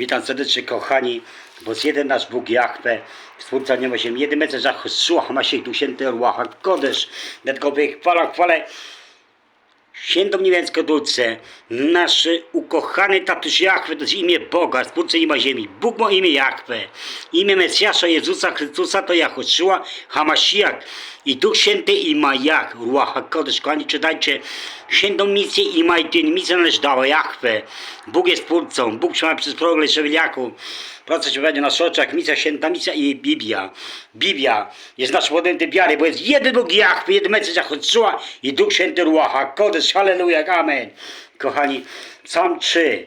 Witam serdecznie kochani, bo jest jeden nasz Bóg Jahwe, Stwórca nieba się jeden mece za Choszuach ma się tu święty Ruacha Kodesz, dlatego chwala, chwale Świętą niemiecką dulce, nasz ukochany tatuś Jahwe, to jest imię Boga, Stwórcy nieba ziemi. Bóg ma imię Jahwe. Imię Mesjasza Jezusa Chrystusa to Jahoszua Hamashiach i Duch Święty i Majach, Ruacha Kodesz. Kochani, czytajcie Świętą misję i Majtyn. Misję należy dała Jahwe. Bóg jest Twórcą. Bóg trzyma przez progę Szeweliaku. Proces się będzie na naszych oczach. Misja, święta misja i Biblia. Biblia jest naszym podęty wiary, bo jest jeden Bóg Jahwe, jeden Mesjasza Jahoszua i Duch Święty Ruacha Kodesz. Halleluja, amen. Kochani, Psalm 3.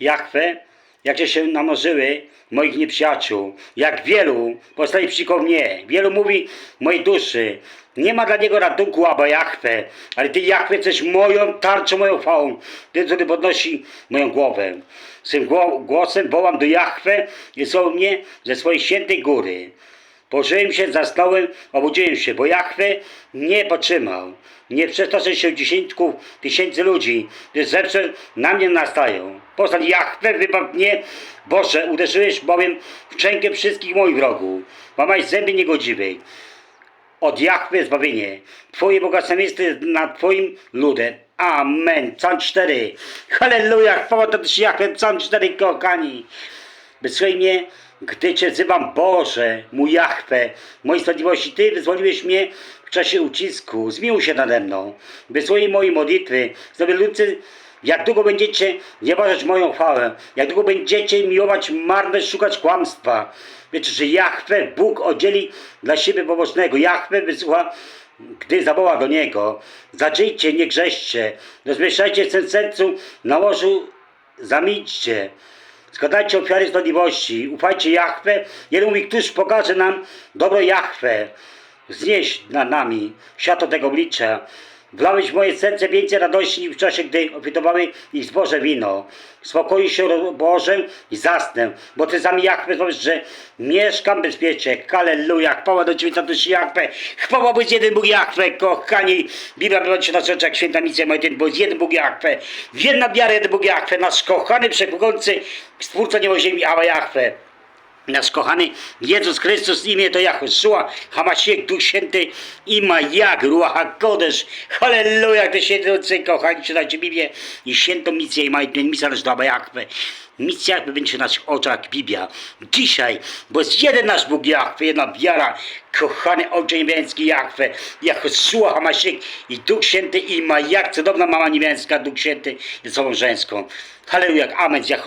Jachwę, jakże się namnożyły moich nieprzyjaciół, jak wielu powstaje przeciwko mnie. Wielu mówi mojej duszy, nie ma dla niego ratunku, aba Jachwę, ale Ty Jachwę jesteś moją tarczą, moją chwałą, Ty, który podnosi moją głowę. Swym gło- głosem wołam do Jachwę i słowo mnie ze swojej świętej góry. Położyłem się, zasnąłem, obudziłem się, bo Jachwę nie potrzymał. Nie przetoczę się dziesiątków tysięcy ludzi, gdyż zewsząd na mnie nastają. Postań Jachwę, wybaw mnie, Boże, uderzyłeś bowiem w czękę wszystkich moich wrogów. Łamaj zęby niegodziwych. Od Jachwy zbawienie. Twoje bogactwo jest nad Twoim ludem. Amen. Psalm 4. Halleluja. Chwała to też Jachwę. Psalm 4, kochani. Wysłuchaj mnie, gdy Cię wzywam, Boże, mój Jachwę, mojej sprawiedliwości, Ty wyzwoliłeś mnie w czasie ucisku. Zmiłuj się nade mną. Wysłuchaj mojej modlitwy. Zdrowie jak długo będziecie znieważać moją chwałę, jak długo będziecie miłować marność, szukać kłamstwa. Wiecie, że Jachwę Bóg oddzieli dla siebie pobocznego. Jachwę wysłucha gdy zawoła do Niego, zaczyjcie, nie grzeście, rozmieszczajcie w sercu, na łożu zamilczcie. Składajcie ofiary sprawiedliwości, ufajcie Jachwę. Jeden mówi, któż pokaże nam dobro Jachwę. Znieś nad nami światło tego oblicza. Wlałeś w moje serce więcej radości niż w czasie, gdy ofietowały ich zboże wino. Spokoju się Boże i zasnę, bo Ty sami Jachwę powiesz, że mieszkam bezpiecznie. Halleluja, chwała do Ciebie, Tatuś Jachwę. Chwała być jeden Bóg Jachwę, kochani. Biblia będzie na rzeczach święta misja moja, bo jest jeden Bóg Jachwę. Jedna wiara, jeden Bóg Jachwę, nasz kochany, przepływający Stwórca nieba ziemi, Jachwę. Nasz kochany Jezus Chrystus, imię to Jahoszua, Hamasiek, Duch Święty i Majak, Ruach Kodesz. Halleluja, gdy świętący, kochani, czytajcie Biblię i świętą misję i majtę, misja nasz do Jachwę. Misja jakby będzie w oczach Biblia. Dzisiaj, bo jest jeden nasz Bóg Jachwę, jedna wiara, kochany Ojcze Niebiański Jachwę, Jahoszua, Hamasiek i Duch Święty i Majak, cudowna mama niebiańska, Duch Święty jest sobą żeńską. Halleluja, amen, Jahoszua.